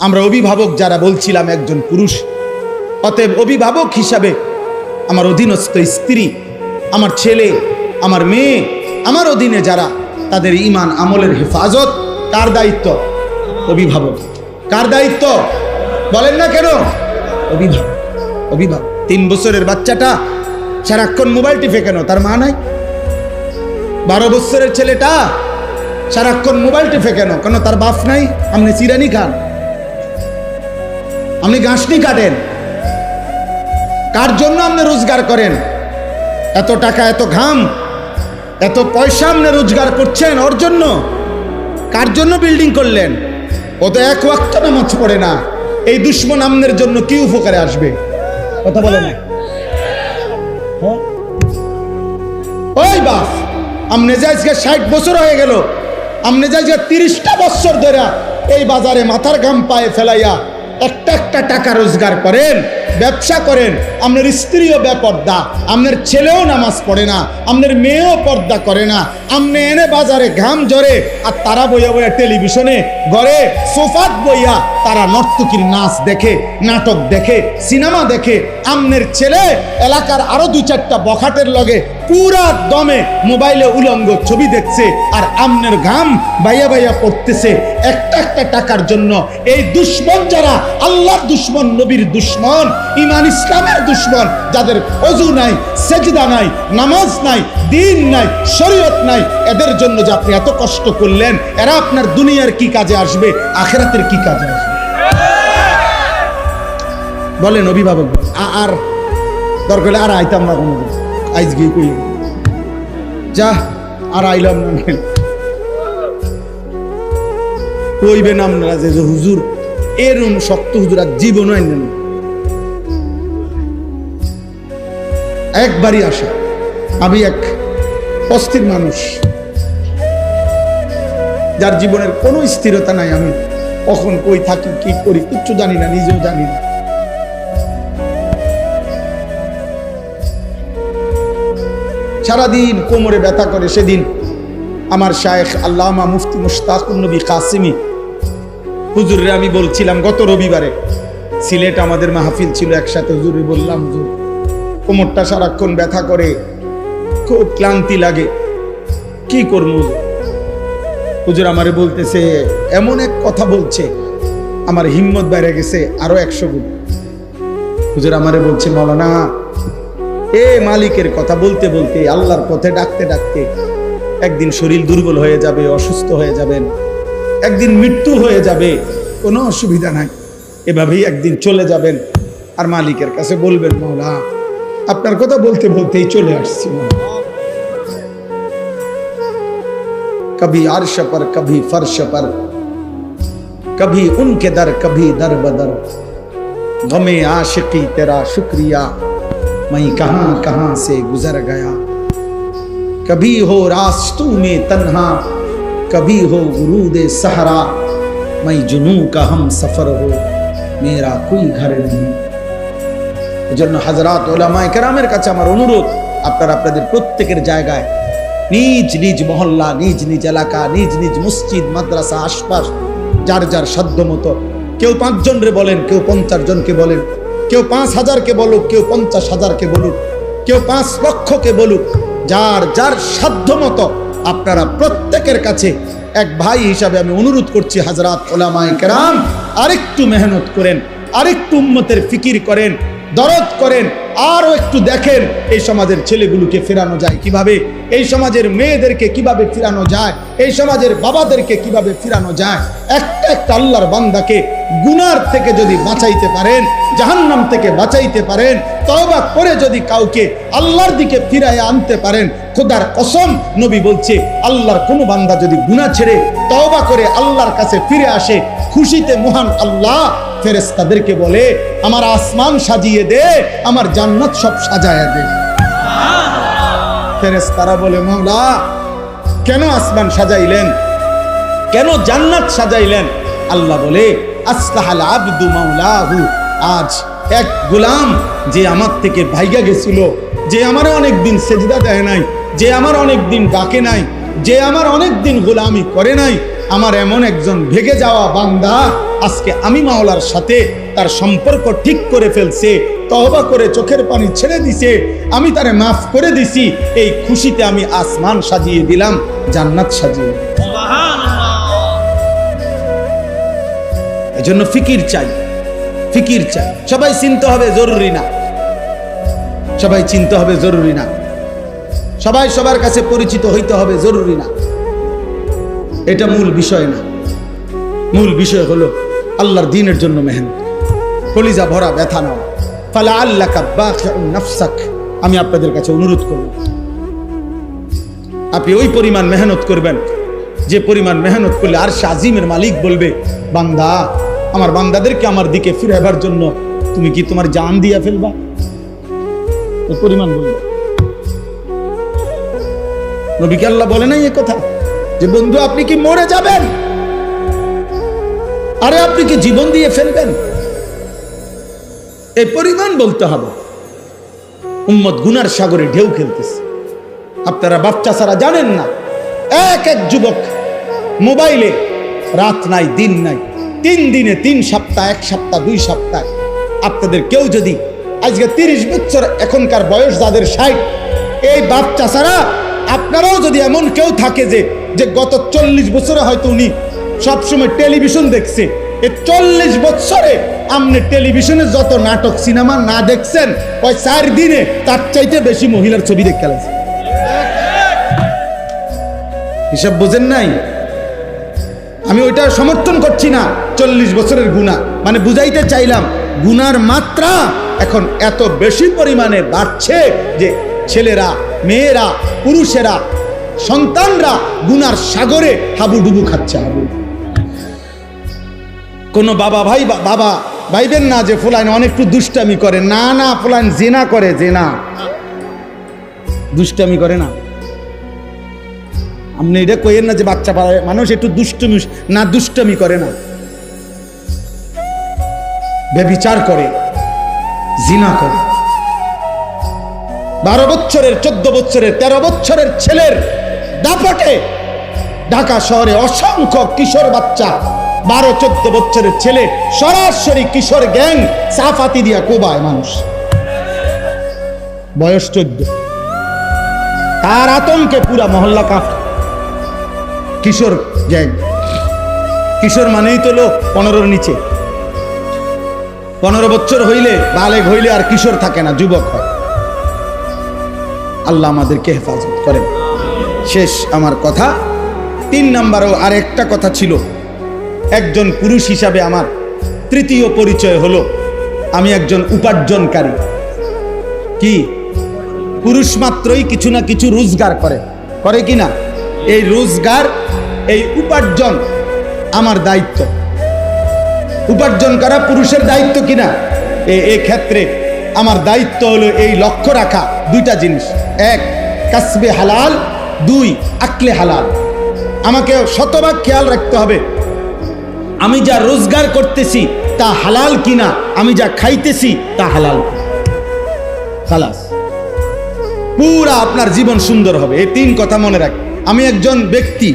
আমরা অভিভাবক যারা বলছিলাম একজন পুরুষ, অতএব অভিভাবক হিসাবে আমার অধীনস্থ স্ত্রী, আমার ছেলে, আমার মেয়ে, আমার অধীনে যারা তাদের ইমান আমলের হেফাজত, কার দায়িত্ব? অভিভাবক। কার দায়িত্ব? বলেন না কেন? অভিভাবক। অভিভাবক। তিন বছরের বাচ্চাটা সারাক্ষণ মোবাইল টিপে কেন? তার মা নাই? বারো বছরের ছেলেটা সারাক্ষণ মোবাইল টিপে কেন? কেন তার বাপ নাই? আপনি চিরানি খান? আপনি গাছনি কাটেন। কার জন্য আপনি রোজগার করেন? এত টাকা, এত ঘাম, এত পয়সা আপনি রোজগার করছেন ওর জন্য? কার জন্য বিল্ডিং করলেন? ও তো এক ওয়াক্ত নামাজ পড়ে না। এই দুশ্মন আমনের জন্য কি উপকারে আসবে? কথা বলে না। হ্যাঁ? ওই বাপ আমনে যে আজকে ষাট বছর হয়ে গেল আমনে যে আজকে তিরিশটা বছর ধরে এই বাজারে মাথার ঘাম পায়ে ফেলাইয়া একটা একটা টাকা রোজগার করেন, ব্যবসা করেন, আপনার স্ত্রীও বেপর্দা, আপনার ছেলেও নামাজ পড়ে না, আপনার মেয়েও পর্দা করে না, আপনি এনে বাজারে ঘাম জরে আর তারা বইয়া বইয়া টেলিভিশনে ঘরে সোফাত বইয়া তারা নর্তকীর নাচ দেখে, নাটক দেখে, সিনেমা দেখে আমনের ছেলে এলাকার আরও দুই চারটা বখাটের লগে পুরা দমে মোবাইলে উলঙ্গ ছবি দেখছে আর আমনের ঘাম বাইয়া বাইয়া পড়তেছে। একটা একটা টাকার জন্য এই দুশ্মন যারা, আল্লাহর দুশ্মন, নবীর দুশ্মন ইমান ইসলামের দুশ্মন, যাদের অজু নাই, সেজদা নাই, নামাজ নাই, দিন নাই, শরীয়ত নাই, এদের জন্য যে আপনি এত কষ্ট করলেন, এরা আপনার দুনিয়ার কি কাজে আসবে, আখেরাতের কি কাজে আসবে? বলেন অভিভাবক। আর দরকার আর আইতাম না কোনো গিয়ে কই? যা, আর আইলাম না। আপনারা যে হুজুর, এরম শক্ত হুজুর আর জীবনও আইনেন না। একবারই আসা। আমি এক অস্থির মানুষ। যার জীবনের কোনো স্থিরতা নাই আমি। কখন কই থাকি, কি করি, কিচ্ছু জানি না, নিজেও জানি না। সারাদিন কোমরে ব্যথা করে সেদিন আমার শায়েখ আল্লামা মুফতি মুশতাকুর নবী কাসিমি। হুজুরে আমি বলছিলাম, গত রবিবারে সিলেট আমাদের মাহফিল ছিল একসাথে। হুজুরে বললাম, হুজুর, কোমরটা সারাক্ষণ ব্যথা করে, খুব ক্লান্তি লাগে। কি করব হুজুর? আমারে বলতেছে, এমন এক কথা বলছে, আমার হিম্মত বেড়ে গেছে আরও একশো গুণ। হুজুর আমারে বলছে মৌলানা এ মালিকের কথা বলতে বলতে আল্লাহর পথে ডাকতে ডাকতে একদিন শরীর দুর্বল হয়ে যাবে, অসুস্থ হয়ে যাবেন। একদিন মৃত্যু হয়ে যাবে, কোনো অসুবিধা নাই। এভাবেই একদিন চলে যাবেন। আর মালিকের কাছে বলবেন, মৌলা, আপনার কথা বলতে বলতেই চলে আসছি কবি আরশ পর, কবি ফর্শ পর, কবি উনকে দর, কবি দর বদর। গমে আশিকি, তেরা শুক্রিয়া। मैं कहां कहां से गुजर गया कभी हो रास्तू में तन्हा कभी हो गुरूद सहरा मैं जुनू का हम सफर हो मेरा कोई घर नहीं এজন্য হাজরাত ওলামায়ে কেরামের কাছে আমার অনুরোধ আপনারা আপনাদের প্রত্যেকের জায়গায় নিজ নিজ মহল্লা নিজ নিজ এলাকা নিজ নিজ মসজিদ মাদ্রাসা আশপাশ যার যার সাধ্য মতো কেউ পাঁচজন রে বলেন কেউ পঞ্চাশ জনকে বলেন কেউ পাঁচ হাজারকে বলুক, কেউ পঞ্চাশ হাজারকে বলুক, কেউ পাঁচ লক্ষকে বলুক, যার যার সাধ্য মতো আপনারা প্রত্যেকের কাছে এক ভাই হিসাবে আমি অনুরোধ করছি, হাজরাত ওলামায় কেরাম, আরেকটু মেহনত করেন, আরেকটু উম্মতের ফিকির করেন দরদ করেন, আরও একটু দেখেন এই সমাজের ছেলেগুলোকে ফেরানো যায় কীভাবে, এই সমাজের মেয়েদেরকে কীভাবে ফিরানো যায়, এই সমাজের বাবাদেরকে কীভাবে ফিরানো যায়। একটা একটা আল্লাহর বান্দাকে গুনার থেকে যদি বাঁচাইতে পারেন, জাহান্নাম থেকে বাঁচাইতে পারেন, তওবা করে যদি কাউকে আল্লাহর দিকে ফিরায় আনতে পারেন, খোদার কসম নবী বলছে, আল্লাহর কোনো বান্দা যদি গুনাহ ছেড়ে তওবা করে আল্লাহর কাছে ফিরে আসে, খুশিতে মহান আল্লাহ ফেরেস্তাদেরকে বলে, আমার আসমান সাজিয়ে দে, আমার জান্নাত সব সাজায় দে। ফেরেস্তারা বলে মাওলা কেন আসমান সাজাইলেন? কেন জান্নাত সাজাইলেন? আল্লাহ বলে, আসলাহাল আব্দু মাওলাহু, আজ এক গোলাম যে আমার থেকে ভাইগা গেছিল, যে আমার অনেক দিন সেজদা দেয় নাই, যে আমার অনেক দিন ডাকে নাই, যে আমার অনেক দিন গোলামি করে নাই আমার এমন একজন ভেগে যাওয়া বান্দা আজকে আমি মাওলার সাথে তার সম্পর্ক ঠিক করে ফেলছে তহবা করে চোখের পানি ছেড়ে দিছে আমি তারে মাফ করে দিছি এই খুশিতে আমি আসমান সাজিয়ে দিলাম জান্নাত সাজিয়ে। এজন্য ফিকির চাই ফিকির চাই। সবাই চিনতে হবে জরুরি না। সবাই চিনতে হবে জরুরি না। সবাই সবার কাছে পরিচিত হইতে হবে জরুরি না। এটা মূল বিষয় না। মূল বিষয় হলো আল্লাহর দিনের জন্য মেহেন কলিজা ভরা, ব্যথা নেওয়া। ফালা আল্লাহ নাফসাক। আমি আপনাদের কাছে অনুরোধ করব। আপনি ওই পরিমাণ মেহনত করবেন। যে পরিমাণ মেহনত করলে আর আজিমের মালিক বলবে, বান্দা, আমার বান্দাদেরকে আমার দিকে ফিরাবার জন্য তুমি কি তোমার জান দিয়া ফেলবা? পরিমাণ বলবে। নবীকে আল্লাহ বলে নাই এ কথা? যে বন্ধু, আপনি কি মরে যাবেন? আরে আপনি কি জীবন দিয়ে ফেলবেন? এই পরিমাণ বলতে হবে। উম্মত গুনার সাগরে ঢেউ খেলতেছে। আপনারা বাচ্চা ছাড়া জানেন না। এক এক যুবক মোবাইলে রাত নাই, দিন নাই, তিন দিনে তিন সপ্তাহ, এক সপ্তাহ, দুই সপ্তাহ। আপনাদের কেউ যদি আজকে তিরিশ বছর এখনকার বয়স, যাদের ষাট, এই বাচ্চা ছাড়া আপনারাও যদি এমন কেউ থাকে যে যে গত চল্লিশ বছরে হয়তো উনি সবসময় টেলিভিশন দেখছে। এই চল্লিশ বছরে আপনি টেলিভিশনে যত নাটক, সিনেমা না দেখছেন, ওই চার দিনে তার চাইতে বেশি মহিলার ছবি দেখতে লাগছে। হিসাব বোঝেন নাই? আমি ওইটা সমর্থন করছি না, চল্লিশ বছরের গুণা। মানে বুঝাইতে চাইলাম গুনার মাত্রা এখন এত বেশি পরিমাণে বাড়ছে যে ছেলেরা, মেয়েরা, পুরুষেরা সন্তানরা গুনার সাগরে হাবুডুবু খাচ্ছে, হাবু। কোনো বাবা ভাই বাবা ভাইবেন না যে ফুলাইন অনেকটু দুষ্টামি করে। না না, ফুলাইন জেনা করে, জেনা। দুষ্টামি করে না। আপনি এটা কইেন না যে বাচ্চা পাড়ায় মানুষ একটু দুষ্টমি না, দুষ্টমি করে না। ব্যবিচার করে, জিনা করে। বারো বছরের, চোদ্দ বছরের, তেরো বছরের ছেলের দাপটে। ঢাকা শহরে অসংখ্য কিশোর বাচ্চা, বারো চোদ্দ বছরের ছেলে, সরাসরি কিশোর গ্যাং সাফাতি দিয়া কোবায় মানুষ। বয়স চোদ্দ। তার আতঙ্কে পুরা মহল্লা কাঁপ। কিশোর গ্যাং। কিশোর মানেই তো লোক পনেরোর নিচে। পনেরো বছর হইলে বালেগ হইলে আর কিশোর থাকে না, যুবক হয়। আল্লাহ আমাদেরকে হেফাজত করেন। শেষ আমার কথা। তিন নাম্বারও আরেকটা কথা ছিল। একজন পুরুষ হিসাবে আমার তৃতীয় পরিচয় হলো। আমি একজন উপার্জনকারী। কি? পুরুষ মাত্রই কিছু না কিছু রোজগার করে। করে কি না? এই রোজগার, এই উপার্জন আমার দায়িত্ব। উপার্জন করা পুরুষের দায়িত্ব কিনা এ ক্ষেত্রে আমার দায়িত্ব হলো এই লক্ষ্য রাখা দুইটা জিনিস। এক, কাসবে হালাল দুই, আকলে হালাল। আমাকে শতভাগ খেয়াল রাখতে হবে। আমি যা রোজগার করতেছি, তা হালাল কিনা, আমি যা খাইতেছি, তা হালাল। খালাস, পুরা আপনার জীবন সুন্দর হবে, এই তিন কথা মনে রাখ। আমি একজন ব্যক্তি,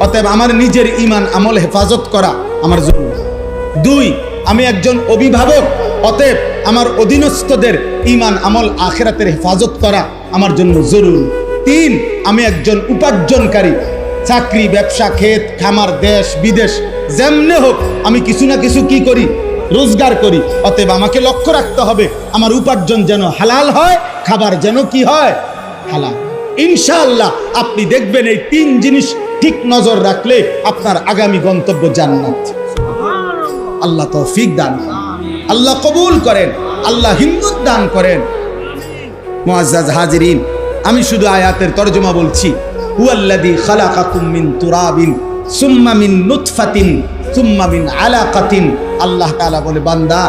অতএব আমার নিজের ইমান আমল হেফাজত করা আমার জরুরি। দুই, আমি একজন অভিভাবক, অতএব আমার অধীনস্থদের ইমান আমল আখেরাতের হেফাজত করা আমার জন্য জরুরি। তিন আমি একজন উপার্জনকারী। চাকরি, ব্যবসা, ক্ষেত, খামার, দেশ, বিদেশ, যেমনে হোক, আমি কিছু না কিছু কি করি? রোজগার করি। অতএব আমাকে লক্ষ্য রাখতে হবে, আমার উপার্জন যেন হালাল হয়, খাবার যেন কি হয়? হালাল। ইনশাআল্লাহ, আপনি দেখবেন এই তিন জিনিস ঠিক নজর রাখলে আপনার আগামী গন্তব্য জান্নাত। আল্লাহ তো তৌফিক দান আল্লাহ কবুল করেন। আল্লাহ হিম্মত দান করেন। মুআজ্জাজ হাজিরিন আমি শুধু আয়াতের তর্জমা বলছি। হুয়াল্লাযী খালাকাকুম মিন তুরাবিন, সুম্মা মিন নুতফাতিন, সুম্মা মিন আলাকাতিন। আল্লাহ তাআলা বলে, বান্দা,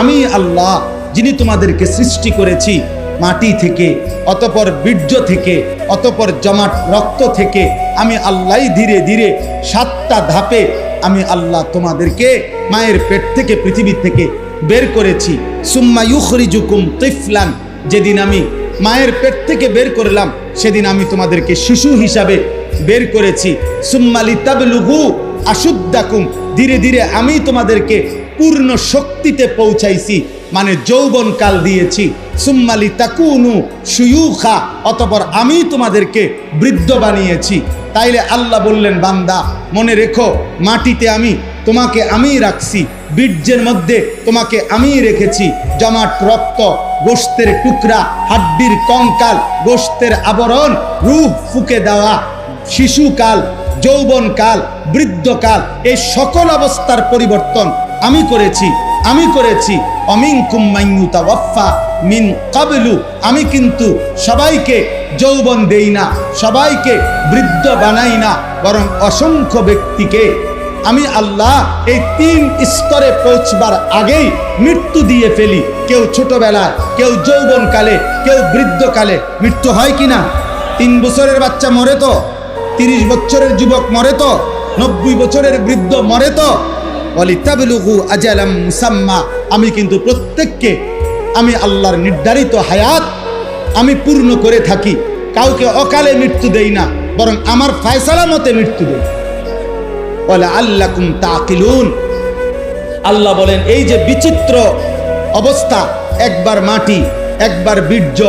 আমি আল্লাহ যিনি তোমাদেরকে সৃষ্টি করেছি মাটি থেকে, অতপর বীর্য থেকে, অতপর জমাট রক্ত থেকে, আমি আল্লাহ ধীরে ধীরে সাতটা ধাপে আমি আল্লাহ তোমাদেরকে মায়ের পেট থেকে, পৃথিবী থেকে বের করেছি। সুম্মা ইউখরিজুকুম তিফলান, যেদিন আমি মায়ের পেট থেকে বের করলাম। সেদিন আমি তোমাদেরকে শিশু হিসাবে বের করেছি। সুম্মালি তাবলুগু আশুদ্দাকুম। ধীরে ধীরে আমি তোমাদেরকে পূর্ণ শক্তিতে পৌঁছাইছি মানে যৌবন কাল দিয়েছি। সুম্মালি তাকুনু সুয়ুখা অতপর আমি তোমাদেরকে বৃদ্ধ বানিয়েছি। তাইলে আল্লাহ বললেন, বান্দা, মনে রেখো, মাটিতে আমি তোমাকে আমিই রাখছি। বীর্যের মধ্যে তোমাকে আমিই রেখেছি। জমাট, রক্ত গোস্তের টুকরা, হাড্ডির কঙ্কাল গোস্তের আবরণ রূহ ফুকে দেওয়া, শিশুকাল, যৌবনকাল, বৃদ্ধকাল, এই সকল অবস্থার পরিবর্তন আমি করেছি আমি করেছি। অমিন কুম্মাইয়ুতা ওয়াফা মিন কাবলু। আমি কিন্তু সবাইকে যৌবন দেই না, সবাইকে বৃদ্ধ বানাই না, বরং অসংখ্য ব্যক্তিকে আমি আল্লাহ এই তিন স্তরে পৌঁছবার আগেই মৃত্যু দিয়ে ফেলি। কেউ ছোটবেলায়, কেউ যৌবনকালে, কেউ বৃদ্ধকালে। মৃত্যু হয় কি না? তিন বছরের বাচ্চা মরে তো, তিরিশ বছরের যুবক মরে তো, নব্বই বছরের বৃদ্ধ মরে তো। অলিতাবলুহু আজালাম মুসাম্মা। আমি কিন্তু প্রত্যেককে, আমি আল্লাহর নির্ধারিত হায়াত আমি পূর্ণ করে থাকি। কাউকে অকালে মৃত্যু দেই না, বরং আমার ফায়সালা মতে মৃত্যু দেই। আল্লাহ বলেন, এই যে বিচিত্র অবস্থা, একবার মাটি, একবার বীর্য,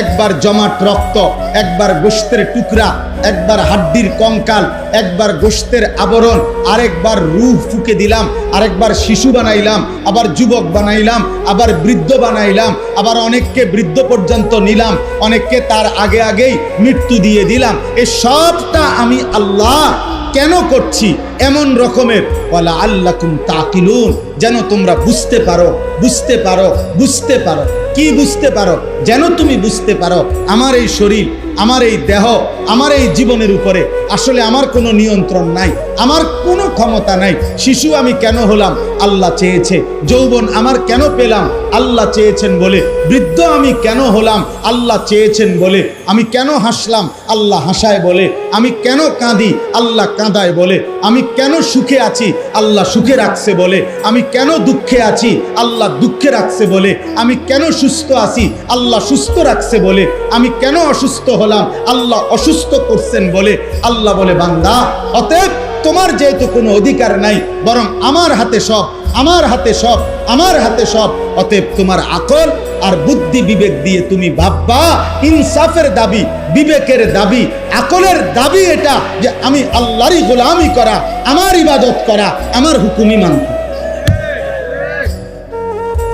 একবার জমাট রক্ত, একবার গোস্তের টুকরা, একবার হাড্ডির কঙ্কাল, একবার গোস্তের আবরণ, আরেকবার রুহ ফুকে দিলাম, আরেকবার শিশু বানাইলাম, আবার যুবক বানাইলাম, আবার বৃদ্ধ বানাইলাম, আবার অনেককে বৃদ্ধ পর্যন্ত নিলাম, অনেককে তার আগে আগেই মৃত্যু দিয়ে দিলাম, এ সবটা আমি আল্লাহ কেন করছি এমন রকমের? বলা আল্লাকুম তাকিলুন। যেন তোমরা বুঝতে পারো বুঝতে পারো বুঝতে পারো। কি বুঝতে পারো? যেন তুমি বুঝতে পারো, আমার এই শরীর আমার এই দেহ, আমার এই জীবনের উপরে আসলে আমার কোনো নিয়ন্ত্রণ নাই, আমার কোনো ক্ষমতা নাই। শিশু আমি কেন হলাম? আল্লাহ চেয়েছে। যৌবন আমার কেন পেলাম? আল্লাহ চেয়েছেন বলে। বৃদ্ধ আমি কেন হলাম? আল্লাহ চেয়েছেন বলে। আমি কেন হাসলাম? আল্লাহ হাসায় বলে। আমি কেন কাঁদি? আল্লাহ কাঁদায় বলে। আমি কেন সুখে আছি? আল্লাহ সুখে রাখছে বলে। আমি কেন দুঃখে আছি? আল্লাহ দুঃখে রাখছে বলে। আমি কেন সুস্থ আছি? আল্লাহ সুস্থ রাখছে বলে। আমি কেন অসুস্থ হলাম? আল্লাহ অসুস্থ করছেন বলে আল্লাহ বলে, বান্দা, অতএব তোমার যেহেতু কোনো অধিকার নাই, বরং আমার হাতে সব, আমার হাতে সব, আমার হাতে সব, অতএব তোমার আকল আর বুদ্ধি বিবেক দিয়ে তুমি ভাববা, ইনসাফের দাবি, বিবেকের দাবি, আকলের দাবি এটা যে আমি আল্লাহরই গোলামি করা, আমার ইবাদত করা, আমার হুকুমি মানতে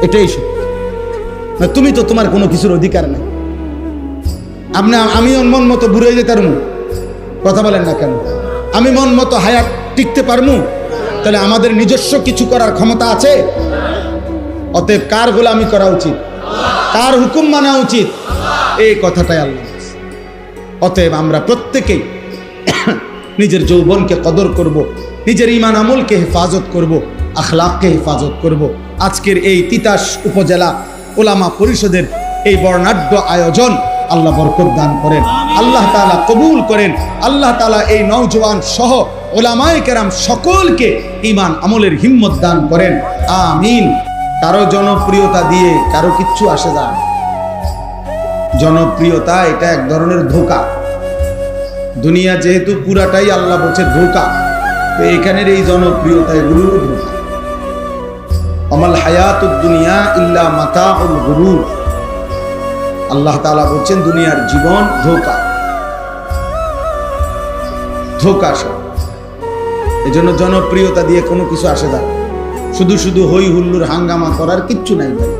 এটাই সত্য। তুমি তো তোমার কোনো কিছুর অধিকার নাই। আপনি আমি মন মতো বুড়ে যেতে পারব কথা বলেন না কেন আমি মন মতো হায়াত টিকতে পারমু তাহলে আমাদের নিজস্ব কিছু করার ক্ষমতা আছে অতএব কার গোলামি করা উচিত কার হুকুম মানা উচিত এই কথাটাই আল্লাহ অতএব আমরা প্রত্যেকেই নিজের যৌবনকে কদর করব। নিজের ইমান আমলকে হেফাজত করব। আখলাককে হেফাজত করব। আজকের এই তিতাস উপজেলা ওলামা পরিষদের এই বর্ণাঢ্য আয়োজন আল্লাহ বরকত দান করেন, আল্লাহ তাআলা কবুল করেন, আল্লাহ তাআলা এই নওজোয়ান সহ ওলামায়ে কেরাম সকলকে ইমান আমলের হিম্মত দান করেন। আমিন। কারও জনপ্রিয়তা দিয়ে কারও কিচ্ছু আসে যায় জনপ্রিয়তা এটা এক ধরনের ধোকা। দুনিয়া যেহেতু পুরাটাই আল্লাহ বলছে ধোকা, তো এখানের এই জনপ্রিয়তা এগুলো ধোকা। অমাল হায়াতুদ দুনিয়া ইল্লা মাতাউল গুরুর। আল্লাহ তাআলা বলছেন, দুনিয়ার জীবন ধোকা। ধোকা সব। এজন্য জনপ্রিয়তা দিয়ে কোনো কিছু আসে না। শুধু শুধু হই হুল্লুর হাঙ্গামা করার কিচ্ছু নাই ভাই।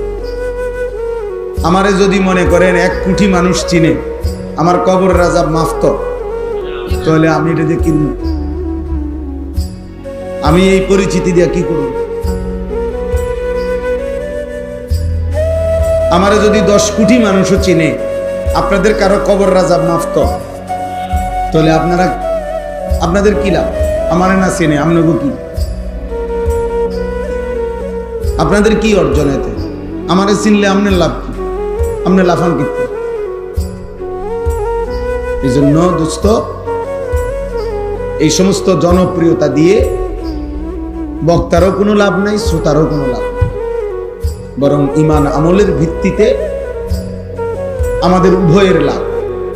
আমারে যদি মনে করেন, এক কোটি মানুষ চিনে, আমার কবর রাজা মাফত তাহলে আমি এটা দিয়ে কিনব আমি এই পরিচিতি দিয়ে কি করব? আমারে যদি দশ কোটি মানুষও চিনে, আপনাদের কারও কবর রাজা মাফত তাহলে আপনারা, আপনাদের কি লাভ? আমারে না চেনে আপনাকে কি? আপনাদের কি অর্জন এতে? আমারে চিনলে আপনার লাভ কি? আপনার লাফান কি? এই জন্য দোস্ত, এই সমস্ত জনপ্রিয়তা দিয়ে বক্তারও কোনো লাভ নাই, শ্রোতারও কোনো লাভ। বরং ইমান আমলের ভিত্তিতে আমাদের উভয়ের লাভ।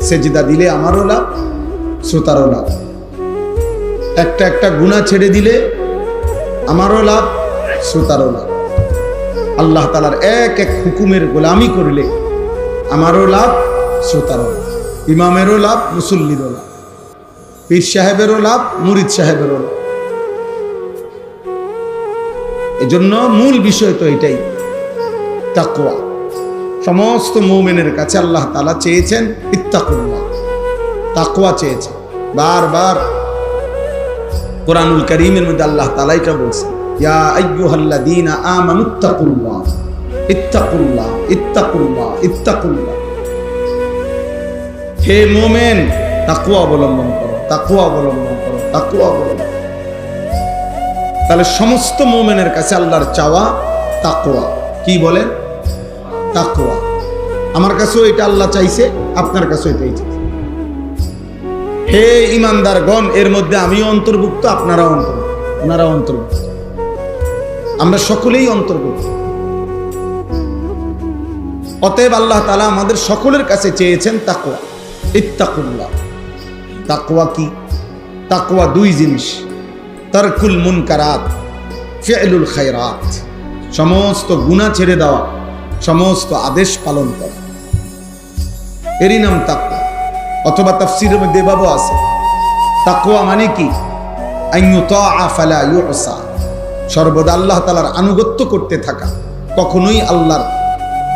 সেজিদা দিলে আমারও লাভ, শ্রোতারও লাভ। একটা একটা গুণা ছেড়ে দিলে আমারও লাভ, শ্রোতারও লাভ। আল্লাহ তালার এক এক হুকুমের গোলামি করলে আমারও লাভ, শ্রোতারও লাভ। ইমামেরও লাভ, মুসল্লিরও লাভ। পীর সাহেবেরও লাভ, মুরিদ সাহেবেরও লাভ। এজন্য মূল বিষয় তো এটাই। তাকওয়া। সমস্ত মৌমেনের কাছে আল্লাহ তালা চেয়েছেন ইত্তাকুল্লাহ। তাকওয়া চেয়েছেন। বারবার কোরআনুল করিমের মধ্যে আল্লাহ তালা এটা বলছেন, ইয়া আইয়ুহাল্লাযীনা আমানুত্তাকুল্লাহ ইত্তাকুল্লাহ ইত্তাকুল্লাহ ইত্তাকুল্লাহ হে মোমেন তাকুয়া অবলম্বন করো তাকুয়া অবলম্বন করো তাকুয়া অবলম্বন তাহলে সমস্ত মোমেনের কাছে আল্লাহর চাওয়া তাকুয়া কি বলেন তাকুয়া আমার কাছেও এটা আল্লাহ চাইছে, আপনার কাছেও এটাই চাইছে। হে ইমানদারগণ, এর মধ্যে আমিও অন্তর্ভুক্ত, আপনারাও অন্তর্ভুক্ত, ওনারাও অন্তর্ভুক্ত। আমরা সকলেই অন্তর্ভুক্ত। অতএব আল্লাহ তালা আমাদের সকলের কাছে চেয়েছেন তাকুয়া ইত্তাকুল্লাহ। তাকুয়া কি? তাকুয়া দুই জিনিস। তারকুল মুনকারাত, ফেলুল খায়রাত। সমস্ত গুণা ছেড়ে দেওয়া। সমস্ত আদেশ পালন করা। এরই নাম তাকুয়া অথবা তাফসিরের মধ্যে আছে। তাকুয়া মানে কি? সর্বদা আল্লাহ তালার আনুগত্য করতে থাকা। কখনোই আল্লাহর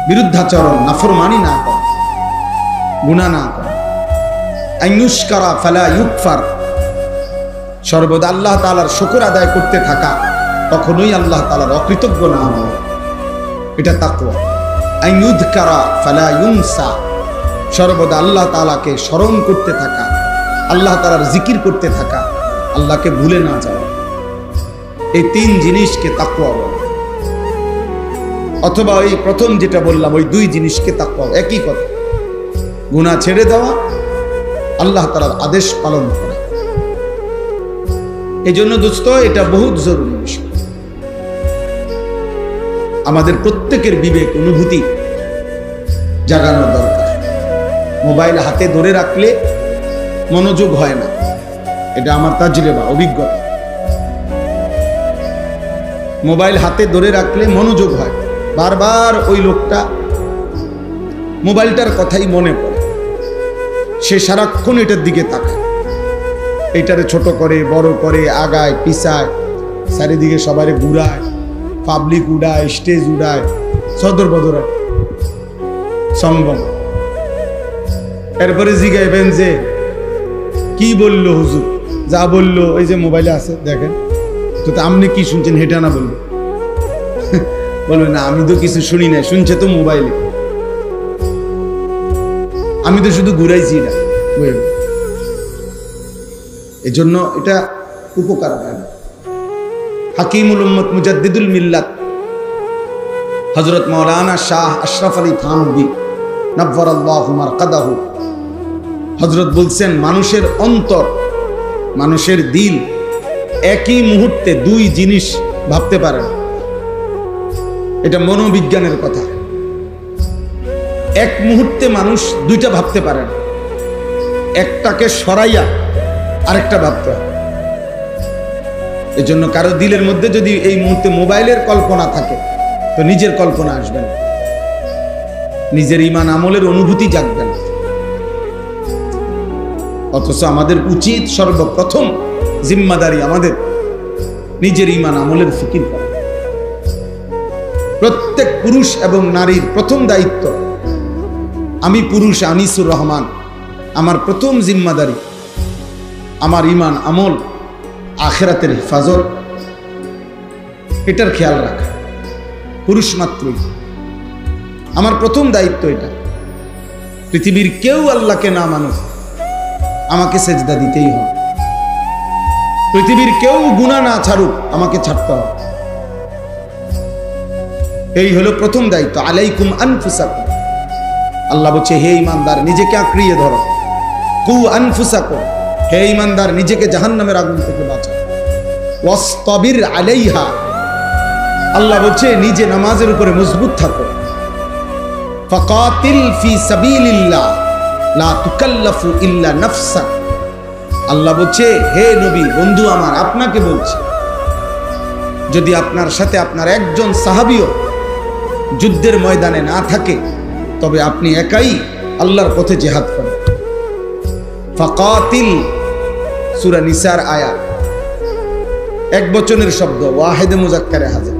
বিরুদ্ধাচরণ, নাফরমানি না করা। গুণা না করা। আইনুষ্কারা ফালা ইউকফার। সর্বদা আল্লাহ তালার শুকর আদায় করতে থাকা। কখনোই আল্লাহ তালার অকৃতজ্ঞ না হওয়া। এটা তাকুয়া ফালা ইউনসা। সর্বদা আল্লাহ তালাকে স্মরণ করতে থাকা, আল্লাহ তালার জিকির করতে থাকা, আল্লাহকে ভুলে না যাওয়া। এই তিন জিনিসকে তাকুয়া বলে। অথবা ওই প্রথম যেটা বললাম, ওই দুই জিনিসকে তাকুয়া একই কথা। গুণা ছেড়ে দেওয়া, আল্লাহ তালার আদেশ পালন করা। এই জন্য দোস্ত, এটা বহুত জরুরি। আমাদের প্রত্যেকের বিবেক, অনুভূতি জাগানোর দরকার। মোবাইল হাতে ধরে রাখলে মনোযোগ হয় না। এটা আমার তাজরেবা, অভিজ্ঞতা। মোবাইল হাতে ধরে রাখলে মনোযোগ হয়। বারবার ওই লোকটা মোবাইলটার কথাই মনে পড়ে সে সারাক্ষণ এটার দিকে তাকায়। এটারে ছোট করে, বড় করে, আগায়, পিছায়, চারিদিকে সবাই ঘুরায়। পাবলিক উড়ায় স্টেজ উড়ায়, সদর বদরায় সম্ভব এরপরে জিগাইবেন যে, কি বলল হুজুর? যা বলল ওই যে মোবাইলে আছে, দেখেন। তো আপনি কি শুনছেন? হেটা না বলব বলবে না, আমি তো কিছু শুনি না শুনছে তো মোবাইলে। আমি তো শুধু ঘুরাইছি না বইয়ে বইয়ে। জন্য এটা উপকার হয় না। হাকিমুল উম্মত মুজাদ্দিদুল মিল্লাত। হজরত মৌলানা শাহ আশরাফ আলী থানবি নব্বর আল্লাহ মারকাদাহু। হজরত বলছেন, মানুষের অন্তর, মানুষের দিল একই মুহূর্তে দুই জিনিস ভাবতে পারে না। এটা মনোবিজ্ঞানের কথা। এক মুহূর্তে মানুষ দুইটা ভাবতে পারে না। একটাকে সরাইয়া আরেকটা ভাবতে হয়। এজন্য কারও দিলের মধ্যে যদি এই মুহূর্তে মোবাইলের কল্পনা থাকে, তো নিজের কল্পনা আসবে না। নিজের ইমান আমলের অনুভূতি জাগবে না। অথচ আমাদের উচিত সর্বপ্রথম জিম্মাদারি আমাদের নিজের ইমান আমলের ফিকির করা। প্রত্যেক পুরুষ এবং নারীর প্রথম দায়িত্ব, আমি পুরুষ আনিসুর রহমান, আমার প্রথম জিম্মাদারি, আমার ইমান আমল আখেরাতের হেফাজত, এটার খেয়াল রাখা। পুরুষ মাত্রই। আমার প্রথম দায়িত্ব এটা। পৃথিবীর কেউ আল্লাহকে না মানুক, আমাকে সেজদা দিতেই হবে। পৃথিবীর কেউ গুণা না ছাড়ুক, আমাকে ছাড়তে হবে। এই হলো প্রথম দায়িত্ব। আলাইকুম আনফুসাকুম। আল্লাহ বলছে, হে ইমানদার, নিজেকে আঁকড়িয়ে ধরো। কু আনফুসাকুম। হে ইমানদার, নিজেকে জাহান্নামের আগুন থেকে ওয়াস্তবির আলাইহা। আল্লাহ বলছে, নিজে নামাজের উপরে মজবুত থাকো। ফি আল্লাহ বলছে, হে নবী, বন্ধু আমার, আপনাকে বলছে, যদি আপনার সাথে আপনার একজন সাহাবিও যুদ্ধের ময়দানে না থাকে, তবে আপনি একাই আল্লাহর পথে জেহাদ করেন। ফাকাতিল সুরা নিসার আয়া। এক বচনের শব্দ, ওয়াহেদে মুজাক্কারে হাজার।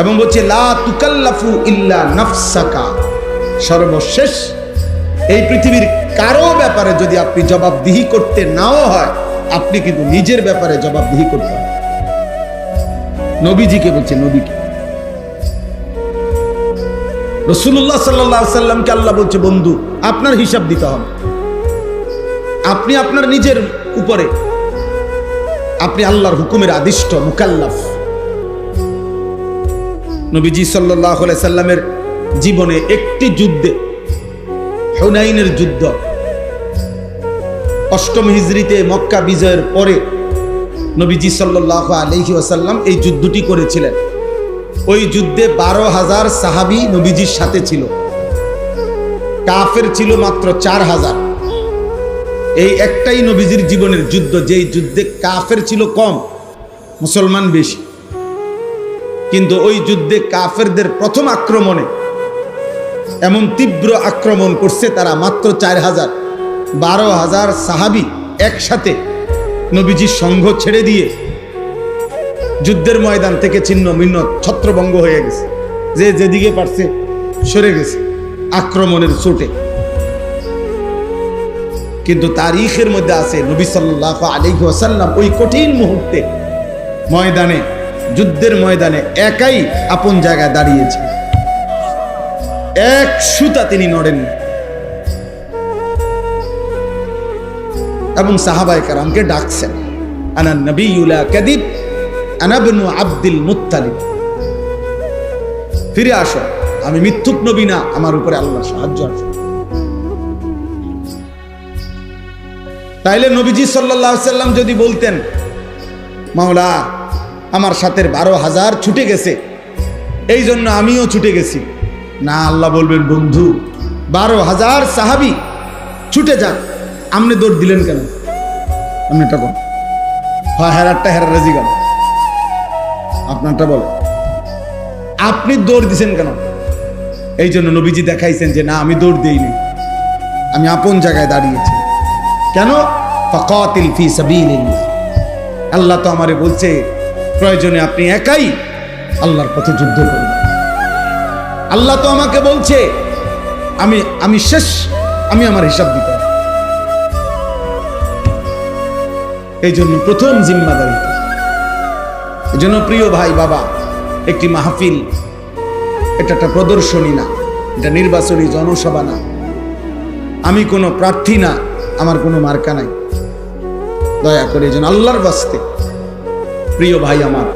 এবং বলছে, লা তুকাল্লাফু ইল্লা নাফসাকা। সর্বশেষ, এই পৃথিবীর কারও ব্যাপারে যদি আপনি জবাবদিহি করতে নাও হয়, আপনি কিন্তু নিজের ব্যাপারে জবাবদিহি করতে হবে। নবীজিকে বলছে, নবীকে। রসুল্লাহ সাল্লাহ সাল্লামকে আল্লাহ বলছে, বন্ধু, আপনার হিসাব দিতে হবে। আপনি আপনার নিজের উপরে। আপনি আল্লাহর হুকুমের আদিষ্ট, মুকাল্লাফ। নবীজি সাল্লাহ সাল্লামের জীবনে একটি যুদ্ধে, হুনাইনের যুদ্ধ, অষ্টম হিজড়িতে মক্কা বিজয়ের পরে নবীজি সাল্লাহ আলহি আসাল্লাম এই যুদ্ধটি করেছিলেন। ওই যুদ্ধে বারো হাজার সাহাবি নবীজির সাথে ছিল। কাফের ছিল মাত্র চার হাজার। এই একটাই নবীজির জীবনের যুদ্ধ, যেই যুদ্ধে কাফের ছিল কম, মুসলমান বেশি। কিন্তু ওই যুদ্ধে কাফেরদের প্রথম আক্রমণে এমন তীব্র আক্রমণ করছে তারা মাত্র চার হাজার, বারো হাজার সাহাবি একসাথে নবীজির সংঘ ছেড়ে দিয়ে যুদ্ধের ময়দান থেকে ছিন্ন ভিন্ন ছত্রভঙ্গ হয়ে গেছে। যে যেদিকে পারছে সরে গেছে আক্রমণের চোটে। কিন্তু তারিখের মধ্যে আছে নবী সাল্লাহ আলিহি ওয়াসাল্লাম ওই কঠিন মুহূর্তে, ময়দানে, যুদ্ধের ময়দানে একাই আপন জায়গায় দাঁড়িয়েছে এক সুতা তিনি নড়েন এবং সাহাবাই কারামকে ডাকছেন, আনা নবী ইউলা কাদিব আনাবনু আব্দুল মুত্তালিব। ফিরে আসো, আমি মিথ্যুক নবী না, আমার উপরে আল্লাহ সাহায্য আছে। তাইলে নবীজি সাল্লাহ সাল্লাম যদি বলতেন, মাওলা, আমার সাথে বারো হাজার ছুটে গেছে এই জন্য আমিও ছুটে গেছি। না, আল্লাহ বলবেন, বন্ধু, বারো হাজার সাহাবি, ছুটে যান। আপনি দৌড় দিলেন কেন? আপনি এটা বল হয় হেরারটা হেরার রাজি গেল আপনারটা বল আপনি দৌড় দিছেন কেন? এই জন্য নবীজি দেখাইছেন যে, না, আমি দৌড় দিইনি। আমি আপন জায়গায় দাঁড়িয়েছি। কেন? ফাকাতিল ফি সাবিলিল্লাহ। আল্লাহ তো আমারে বলছে, প্রয়োজনে আপনি একাই আল্লাহর পথে যুদ্ধ করুন। আল্লাহ তো আমাকে বলছে, আমি আমি শেষ, আমি আমার হিসাব দিতে এই জন্য প্রথম জিম্মাদারি এই জন্য প্রিয় ভাই, বাবা, একটি মাহফিল এটা একটা প্রদর্শনী না, এটা নির্বাচনী জনসভা না। আমি কোনো প্রার্থী না, আমার কোনো মার্কা নাই। দয়া করে যেন আল্লাহর বাস্তে। প্রিয় ভাই আমার